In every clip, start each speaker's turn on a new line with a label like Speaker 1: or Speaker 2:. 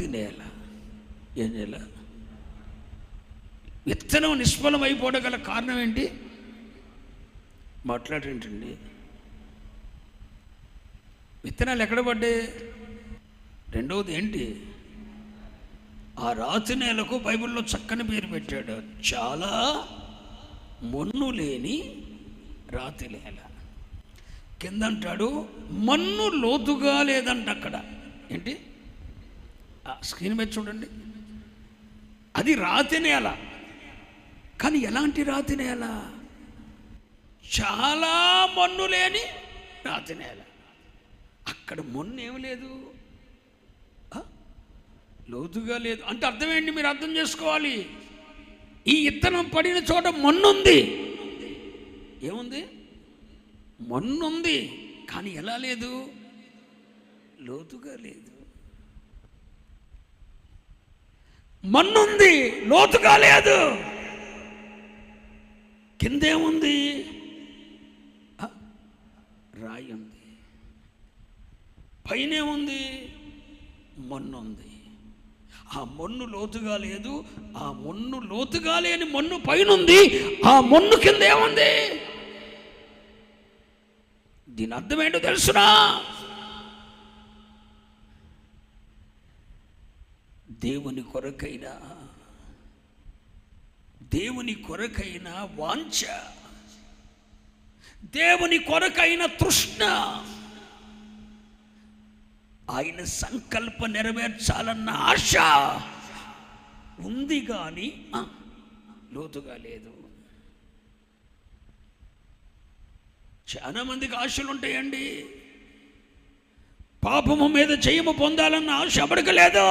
Speaker 1: రాతి నేల ఏ నేల? విత్తనం నిష్ఫలం అయిపోవడం గల కారణం ఏంటి? మాట్లాడేంటండి? విత్తనాలు ఎక్కడ పడ్డాయి? రెండవది ఏంటి? ఆ రాతి నేలకు బైబిల్లో చక్కని పేరు పెట్టాడు. చాలా మొన్ను లేని రాతి నేల. కింద అంటాడు మన్ను లోతుగా లేదంట అక్కడ. ఏంటి? స్క్రీన్ మీద చూడండి. అది రాతి నేల కానీ ఎలాంటి రాతి నేల చాలా మన్ను లేని రాతి నేల అక్కడ మొన్ను ఏమి లేదు. లోతుగా లేదు. అంటే అర్థం ఏంటి మీరు అర్థం చేసుకోవాలి? ఈ ఇత్తనం పడిన చోట మొన్నుంది. ఏముంది? మొన్నుంది. కానీ ఎలా లేదు? లోతుగా లేదు. మన్నుంది లోతుగా లేదు. కిందేముంది? రాయి ఉంది పైన ఉంది మన్ను ఉంది ఆ మొన్ను లోతుగా లేదు ఆ మొన్ను లోతుగా లేని మొన్ను పైనుంది ఆ మొన్ను కింద ఏముంది దీని అర్థం ఏంటో తెలుసునా? దేవుని కొరకైనా దేవుని కొరకైన వాంఛ దేవుని కొరకైన తృష్ణ. ఆయన సంకల్ప నెరవేర్చాలన్న ఆశ ఉంది కానీ లోతుగా లేదు. చాలా మందికి ఆశలు ఉంటాయండి. పాపము మీద జయము పొందాలన్న ఆశ అప్పటికి లేదు?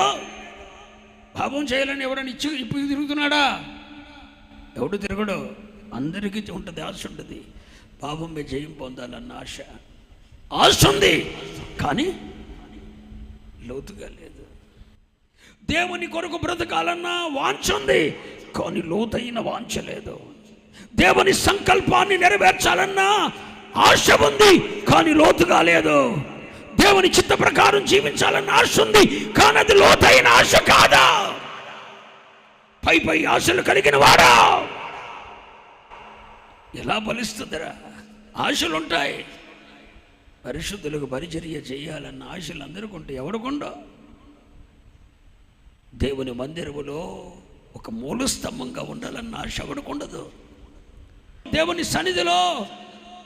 Speaker 1: పాపం చేయాలని ఎవడని ఇచ్చి ఇప్పుడు తిరుగుతున్నాడా? ఎవడు తిరగడు. అందరికీ ఉంటుంది ఆశ ఉంటుంది. పాపం మీద జయం పొందాలన్న ఆశ. ఆశ ఉంది కానీ లోతుగా లేదు. దేవుని కొరకు బ్రతకాలన్న వాంఛ ఉంది కానీ లోతైన వాంఛ లేదు. దేవుని సంకల్పాన్ని నెరవేర్చాలన్న ఆశ ఉంది కానీ లోతుగా లేదు. దేవుని చిత్త ప్రకారం జీవించాలన్న ఆశ ఉంది. కానీ అది లోతైన ఆశ కాదా? పై పై ఆశలు కలిగిన వాడా? ఎలా బలిస్తుందిరా ఆశలుంటాయి. పరిశుద్ధులకు పరిచర్య చేయాలన్న ఆశలు అందరికీ ఉంటాయి. దేవుని మందిరములో ఒక మూల స్తంభంగా ఉండాలన్న ఆశ ఎవడుకుండదు దేవుని సన్నిధిలో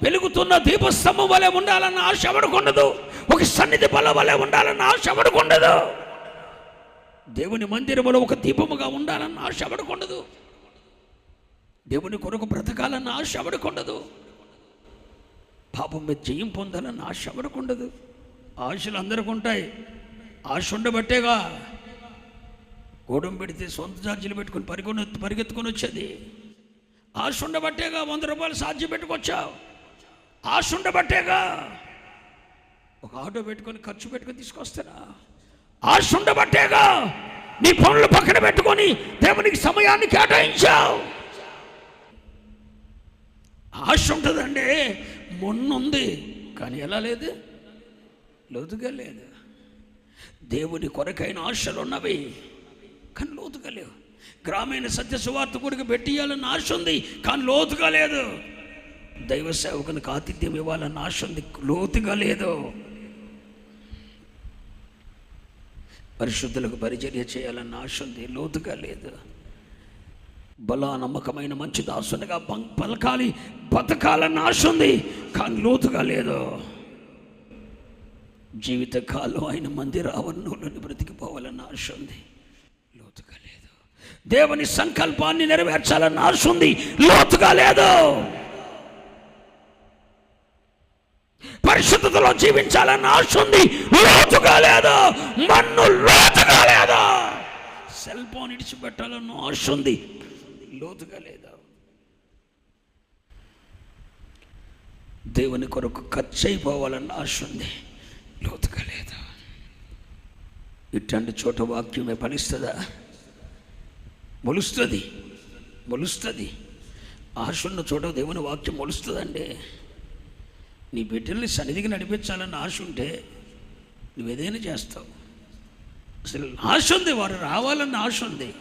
Speaker 1: వెలుగుతున్న దీపస్తంభం వలె ఉండాలన్న ఆశ ఎవడుకుండదు ఒక సన్నిధి బల వలె ఉండాలన్న ఆశ ఎవడుకుండదు దేవుని మందిరములో ఒక దీపముగా ఉండాలన్న ఆశ ఉండదు? దేవుని కొరకు బ్రతకాలన్న ఆశ ఎవడుకుండదు పాపం మీద జయం పొందాలన్న ఆశ ఎవడుకుండదు ఆశలు అందరికి ఉంటాయి. ఆశ ఉండబట్టేగా? గోడం పెడితే సొంత ఛార్జీలు పెట్టుకుని పరిగొని పరిగెత్తుకొని వచ్చేది. ఆశ ఉండబట్టేగా? వంద రూపాయలు సాధ్యం పెట్టుకొచ్చావు. ఆశ ఉండబట్టేగా? ఒక ఆటో పెట్టుకొని ఖర్చు పెట్టుకొని తీసుకొస్తారా? ఆశ ఉండబట్టేగా. నీ పనులు పక్కన పెట్టుకొని దేవునికి సమయాన్ని కేటాయించావు. ఆశ ఉంటుందండి. మొన్నుంది కానీ ఎలా లేదు? లోతుగా లేదు. దేవుని కొరకైన ఆశలు ఉన్నవి కానీ లోతుగా లేవు. గ్రామీణ సత్య సువార్త కొడుకు పెట్టియాలన్న ఆశ ఉంది కానీ లోతుగా లేదు. దైవ సేవకునికి ఆతిథ్యం ఇవ్వాలన్న ఆశ ఉంది లోతుగా లేదు. పరిశుద్ధులకు పరిచర్య చేయాలన్న ఆశ ఉంది. లోతుగా లేదు. బలా నమ్మకమైన మంచి దాసునిగా పం- పలకాలి బతకాలన్న ఆశ ఉంది. కానీ లోతుగా లేదు. జీవితకాలం ఆయన మందిర ఆవరణలోని బ్రతికిపోవాలన్న ఆశ ఉంది. లోతుగా లేదు. దేవుని సంకల్పాన్ని నెరవేర్చాలన్న ఆశ ఉంది. లోతుగా లేదు. పరిశుద్ధతలో జీవించాలన్న ఆశ ఉంది. లోతుగా లేదు మన్ను లోతుగా లేదు సెల్ ఫోన్ ఇడిచిపెట్టాలన్న ఆశ ఉంది. లోతుగా లేదు? దేవుని కొరకు ఖర్చు అయిపోవాలన్న ఆశ ఉంది. లోతుగా లేదు? ఇట్లాంటి చోట వాక్యమే ఫలిస్తుందా? మొలుస్తుంది. మొలుస్తుంది. ఆశ ఉన్న చోట దేవుని వాక్యం మొలుస్తుందండి. నీ బిడ్డల్ని సన్నిధికి నడిపించాలన్న ఆశ ఉంటే నువ్వేదైనా చేస్తావు. అసలు ఆశ ఉంది వారు రావాలన్న ఆశ ఉంది.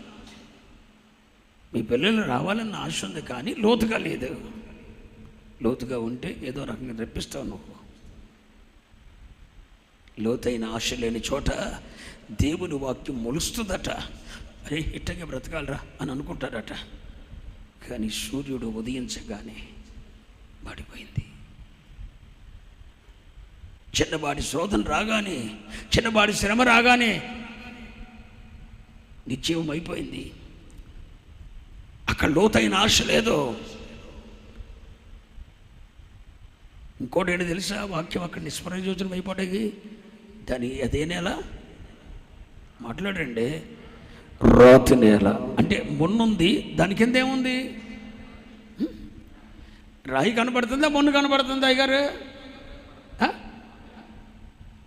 Speaker 1: మీ పిల్లలు రావాలన్న ఆశ ఉంది కానీ లోతుగా లేదు. లోతుగా ఉంటే ఏదో రకంగా రెప్పిస్తావు నువ్వు. లోతైన ఆశ లేని చోట దేవుని వాక్యం మొలుస్తుందట. అరే ఇట్టగా బ్రతకాలరా అని అనుకుంటాడట కానీ సూర్యుడు ఉదయించగానే పడిపోయింది చిన్నవాడి శోధన రాగానే చిన్నవాడి శ్రమ రాగానే నిశ్చయం అయిపోయింది. అక్కడ లోతైన ఆశ లేదు. ఇంకోటి ఏంటి తెలుసా? వాక్యం అక్కడ నిష్ప్రయోజనం అయిపోటాయి దాని అదే నేల. మాట్లాడండి. రాతి నేల. అంటే మొన్నుంది దాని కింద ఏముంది? రాయి కనబడుతుందా? మొన్ను కనబడుతుందా అయ్యగారు?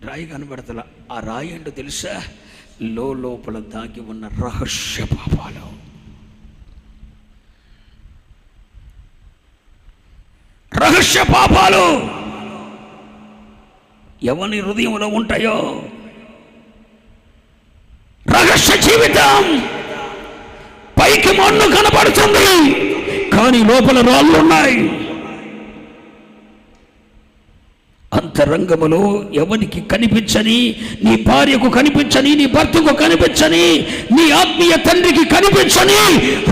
Speaker 1: రాయి కనబడతల. ఆ రాయి ఏంటో తెలుసా? లో లోపల దాగి ఉన్న రహస్య పాపాలు. రహస్య పాపాలు ఎవని హృదయంలో ఉంటాయో? రహస్య జీవితం పైకి మన్ను కనపడుతుంది కానీ లోపల రాళ్ళు ఉన్నాయి. అంతరంగములో ఎవరికి కనిపించని నీ భార్యకు కనిపించని నీ భర్తకు కనిపించని నీ ఆత్మీయ తండ్రికి కనిపించని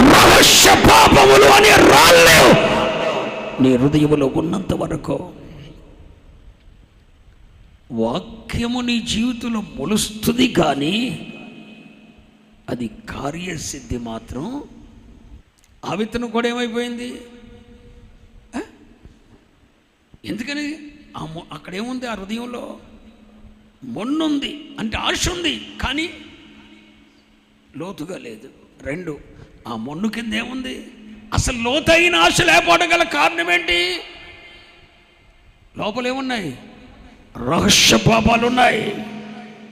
Speaker 1: రహస్య పాపములు అనే రాళ్ళు నీ హృదయములో ఉన్నంత వరకు వాక్యము నీ జీవితంలో మొలుస్తుంది కానీ అది కార్యసిద్ధి మాత్రం ఆ విత్తనం కూడా ఏమైపోయింది? ఎందుకని? ఆ మొ- అక్కడ ఆ హృదయంలో? మొన్నుంది అంటే ఆశ ఉంది కానీ లోతుగా లేదు. రెండు ఆ మొన్ను కింద ఏముంది అసలు లోతైన ఆశ లేకపోవడం గల కారణం ఏంటి లోపలేమున్నాయి? రహస్య పాపాలు ఉన్నాయి